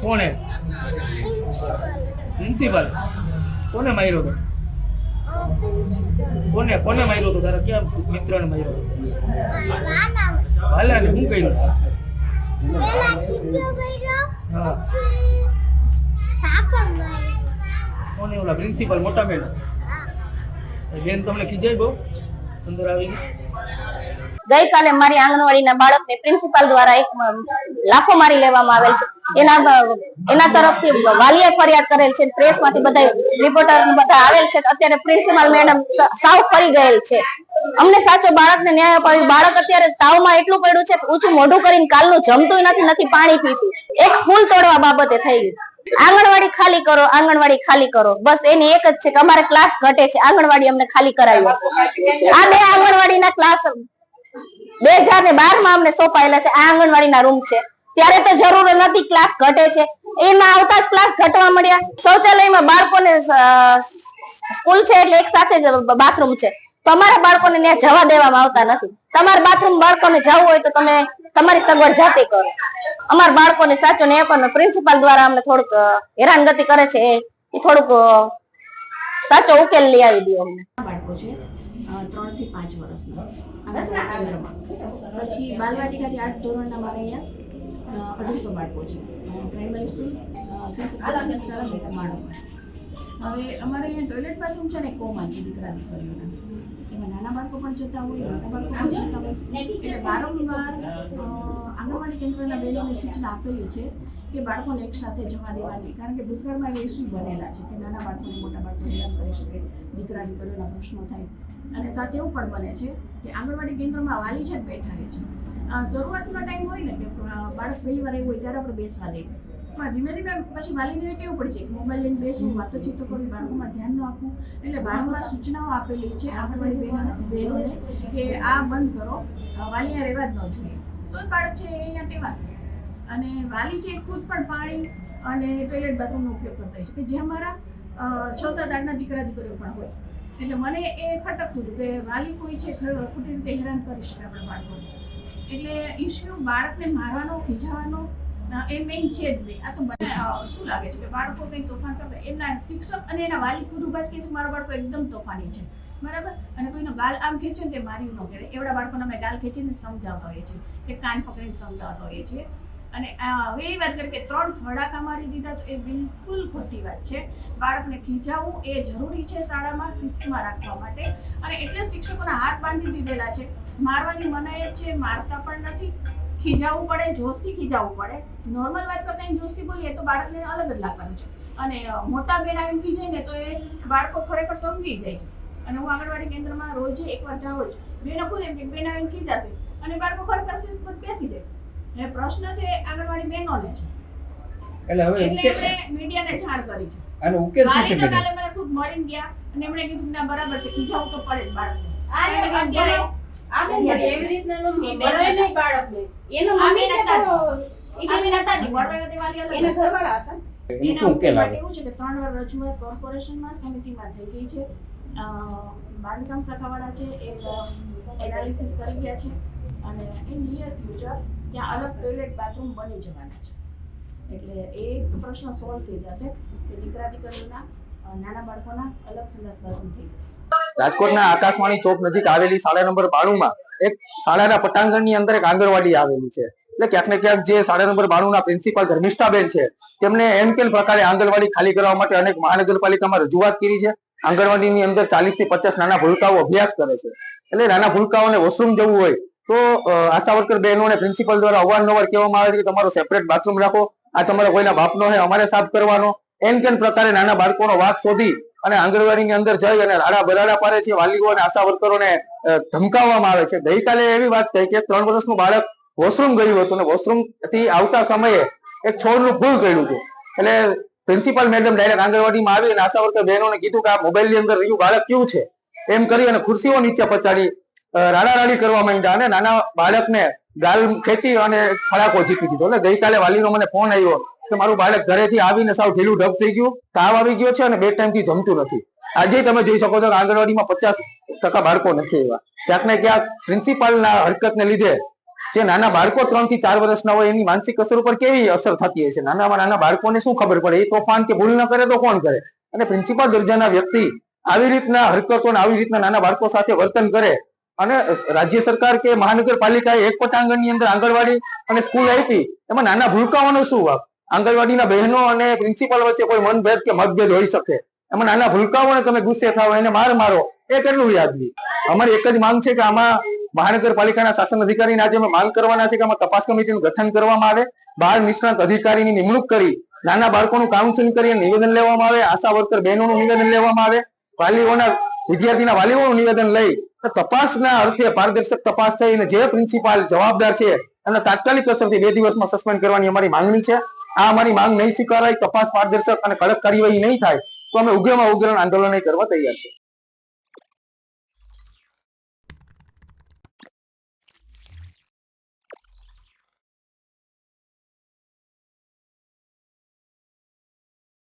કોણે? પ્રિન્સિપલ કોને માર્યો હતો? કોને કોને માર્યો હતો? તારા કેમ મિત્રને માર્યો ભાલાને શું કર્યું? કોને ઓલા પ્રિન્સિપલ મોટા મેડમ? બેન તમને ખીજાય બહુ. અંદર આવીને ગઈકાલે મારી આંગણવાડીના બાળકને પ્રિન્સિપાલ દ્વારા એક લાફો મારી લેવામાં આવેલ છે. એના એના તરફથી વાલીએ ફરિયાદ કરેલ છે પ્રેસમાંથી બધા રિપોર્ટર બધા આવેલ છે. અત્યારે પ્રિન્સિપાલ મેડમ સાવ ફરી ગયેલ છે. અમને સાચો બાળકને ન્યાય અપાવ્યો બાળક અત્યારે તાવમાં એટલું પડ્યું છે કે ઊંચું મોઢું કરીને કાલનું જમતું નથી નથી પાણી પીતું. એક ફૂલ તોડવા બાબતે થઈ ગયું. આંગણવાડી ખાલી કરો, આંગણવાડી ખાલી કરો. બસ એની એક જ છે કે અમારે ક્લાસ ઘટે છે. આંગણવાડી અમને ખાલી કરાવી આ બે આંગણવાડીના ક્લાસ બે હજાર ને બારમાં અમને સોંપાયેલા છે. આ આંગણવાડીના રૂમ છે. ત્યારે તો જરૂર નથી ક્લાસ ઘટે છે. એમાં આવતા જ ક્લાસ ઘટવા મળ્યા. શૌચાલયમાં બાળકોને સ્કૂલ છે એટલે એક સાથે જ બાથરૂમ છે. તો અમારા બાળકોને ત્યાં જવા દેવામાં આવતા નથી. તમારા બાથરૂમ બાળકોને જવું હોય તો તમે તમારી સગવડ જાતે કરો. અમારા બાળકોને સાચો ને પણ પ્રિન્સિપાલ દ્વારા અમને થોડુંક હેરાન હેરાનગતિ કરે છે એ. થોડુંક સાચો ઉકેલ લઈ આવી દો અમને. બાળકો છે ત્રણથી પાંચ વર્ષના. પછી બાલવાટિકાથી આઠ ધોરણના મારે અહીંયા અઢીસો બાળકો છે. પ્રાઇમરી સ્કૂલ માણો હવે અમારે અહીંયા ટોયલેટ બાથરૂમ છે ને કોમાં છે દીકરા દીકરીઓના એમાં નાના બાળકો પણ જતા હોય, મોટા બાળકો પણ જતા હોય. એટલે વારંવાર આંગણવાડી કેન્દ્રના બહેનોને સૂચના આપેલી છે કે બાળકોને એક સાથે જવા દેવાની. કારણ કે ભૂતકાળમાં એવા ઇસ્યુ બનેલા છે કે નાના બાળકોને મોટા બાળકો હેરાન કરી શકે દીકરા દીકરીઓના પ્રશ્નો થાય. અને સાથે એવું પણ બને છે કે આંગણવાડી કેન્દ્રમાં વાલી છે બેઠા રહે છે. શરૂઆતનો ટાઈમ હોય ને કે બાળક પહેલી વાર એવું હોય ત્યારે આપણે બેસવા દઈએ. પણ ધીમે ધીમે પછી વાલીને ટેવ પડી કે મોબાઈલ લઈને બેસવું વાતોચીતો કરવી બાળકોમાં ધ્યાન ન આપવું. એટલે વારંવાર સૂચનાઓ આપેલી છે આંગણવાડી બહેનો બહેનોને કે આ બંધ કરો વાલીએ રહેવા જ ન જોઈએ. તો જ બાળક છે એ અહીંયા ટેવાશે. અને વાલી છે એ ખુદ પણ પાણી અને ટોયલેટ બાથરૂમનો ઉપયોગ કરતા હોય છે. કે જે અમારા અ, છ સાત આઠના દીકરા દીકરીઓ પણ હોય. એટલે મને એ ખટકતું હતું કે વાલી કોઈ છે ખોટી રીતે હેરાન કરી શકે આપણા બાળકોને. એટલે ઇસ્યુ બાળકને મારવાનો ખીજાવાનો એ મેઇન છે જ નહીં. આ તો મને શું લાગે છે કે બાળકો કંઈ તોફાન કરતા એમના શિક્ષક અને એના વાલી ખુદ ઊભા કહે છે મારા બાળકો એકદમ તોફાની છે. બરાબર? અને કોઈનો ગાલ આમ ખેંચે ને તે મારી ન કહેવાય એવડા બાળકોને અમે ગાલ ખેંચીને સમજાવતા હોઈએ છીએ કે કાન પકડીને સમજાવતા હોઈએ છીએ. અને હવે એ વાત કરી કે ત્રણ ફડાકા મારી દીધા તો એ બિલકુલ ખોટી વાત છે. બાળકને ખીજાવવું એ જરૂરી છે શાળામાં શિસ્તમાં રાખવા માટે. અને એટલે શિક્ષકોના હાથ બાંધી દીધેલા છે. મારવાની મનાય છે, મારતા પણ નથી. ખીજાવવું પડે જોશથી ખીજાવવું પડે. નોર્મલ વાત કરતા જોશથી બોલીએ તો બાળકને અલગ જ લાગવાનું છે. અને મોટા બેન આવીને ખીજાય ને તો એ બાળકો ખરેખર સમજી જાય છે. અને હું આંગણવાડી કેન્દ્રમાં રોજે એકવાર જાઉં છું. બેન ખુદ એમ કે બેન આવીને ખીજાશે. અને બાળકો ખરેખર શિસ્તબદ્ધ બેસી જાય. એટલે પ્રશ્ન છે આંગણવાડી બહેનોને છે. એટલે હવે એટલે મીડિયાને જાણ કરી છે. અને ઉકેલ શું છે કાલે મને ખૂબ મળીને ગયા અને એમણે કીધું ના બરાબર છે ખીજાવું તો પડે જ બાળકને. અત્યારે એવી રીતના નો હતા. નહીં બાળકને. એનો મમ્મી એટલે એ પ્રશ્ન સોલ્વ થઈ જશે કે દીકરા દીકરીઓના નાના બાળકોના અલગ સંદાસ બાથરૂમ થઈ જશે રાજકોટના આકાશવાણી ચોક નજીક આવેલી શાળા નંબર બાણું એક શાળાના પટાંગણની અંદર એક આંગણવાડી આવેલી છે. એટલે ક્યાંક ને ક્યાંક જે શાળા નંબર બાણું ના પ્રિન્સિપાલ ધર્મિષ્ઠાબેન છે, તેમને એમ કેમ પ્રકારે આંગણવાડી ખાલી કરવા માટે અનેક મહાનગરપાલિકામાં રજૂઆત કરી છે? આંગણવાડીની અંદર ચાલીસથી પચાસ નાના ભૂલકાઓ અભ્યાસ કરે છે. એટલે નાના ભૂલકાઓને વોશરૂમ જવું હોય તો આશા વર્કર બહેનોને પ્રિન્સિપલ દ્વારા અવારનવાર કહેવામાં આવે છે કે તમારો સેપરેટ બાથરૂમ રાખો. આ તમારો કોઈના બાપનો છે અમારે સાફ કરવાનો. એમ કેમ પ્રકારે નાના બાળકોનો વાક શોધી અને આંગણવાડીની અંદર જઈ અને રાડા બરાડા પાડે છે, વાલીઓ અને આશા વર્કરોને ધમકાવવામાં આવે છે. ગઈકાલે એવી વાત થઈ કે ત્રણ વર્ષનું બાળક વોશરૂમ ગયું હતું અને વોશરૂમથી આવતા સમયે એક છોડનું ભૂલ કર્યું હતું. એટલે પ્રિન્સિપાલ મેડમ ડાયરેક્ટ આંગણવાડીમાં આવી અને આશા વર્કર બહેનોને કીધું કે આ મોબાઈલની અંદર રહ્યું બાળક કેવું છે? એમ કરી અને ખુરશીઓ નીચે પચાડી રાડા રાડી કરવા માંડ્યા અને નાના બાળકને ગાલ ખેંચી અને ફડાકો ઝીકી દીધો. એટલે ગઈકાલે વાલીનો મને ફોન આવ્યો કે મારું બાળક ઘરેથી આવીને સાવ ઢીલું ઢબ થઈ ગયું, તાવ આવી ગયો છે અને બે ટાઈમથી જમતું નથી. આજે તમે જોઈ શકો છો કે આંગણવાડીમાં પચાસ બાળકો નથી એવા ક્યાંક ને ક્યાંક પ્રિન્સિપાલના હરકતને લીધે જે નાના બાળકો ત્રણથી ચાર વર્ષના હોય એની માનસિક અસર ઉપર કેવી અસર થતી હશે નાનામાં નાના બાળકોને શું ખબર પડે? એ તોફાન કે ભૂલ ન કરે તો કોણ કરે? અને પ્રિન્સિપાલ દરજાના વ્યક્તિ આવી રીતના હરકતો આવી રીતના નાના બાળકો સાથે વર્તન કરે અને રાજ્ય સરકાર કે મહાનગરપાલિકાએ એક પટાંગણની અંદર આંગણવાડી અને સ્કૂલ આપી, એમાં નાના ભૂલકાઓનો શું વાંક આંગણવાડીના બહેનો અને પ્રિન્સિપાલ વચ્ચે કોઈ મનભેદ કે મતભેદ હોઈ શકે. એમાં નાના ભૂલકાઓને તમે ગુસ્સે થાવ, એને માર મારો. એ કેટલું વ્યાજબી. અમારી એક જ માંગ છે કે આમાં મહાનગરપાલિકાના શાસન અધિકારીને આજે અમે માંગ કરવાના છે કે આમાં તપાસ કમિટીનું ગઠન કરવામાં આવે. બાળ નિષ્ણાત અધિકારીની નિમણૂક કરી, નાના બાળકોનું કાઉન્સિલિંગ કરી અને નિવેદન લેવામાં આવે. આશા વર્કર બહેનોનું નિવેદન લેવામાં આવે. વાલીઓના, વિદ્યાર્થીના વાલીઓનું નિવેદન લઈ તપાસના અર્થે પારદર્શક તપાસ થઈ અને જે પ્રિન્સિપાલ જવાબદાર છે એમને તાત્કાલિક અસરથી બે દિવસમાં સસ્પેન્ડ કરવાની અમારી માંગણી છે. આ અમારી માંગ નહીં સ્વીકારાય, તપાસ પારદર્શક અને કડક કાર્યવાહી નહીં થાય, તો અમે ઉગ્રમાં ઉગ્ર આંદોલન કરવા તૈયાર છે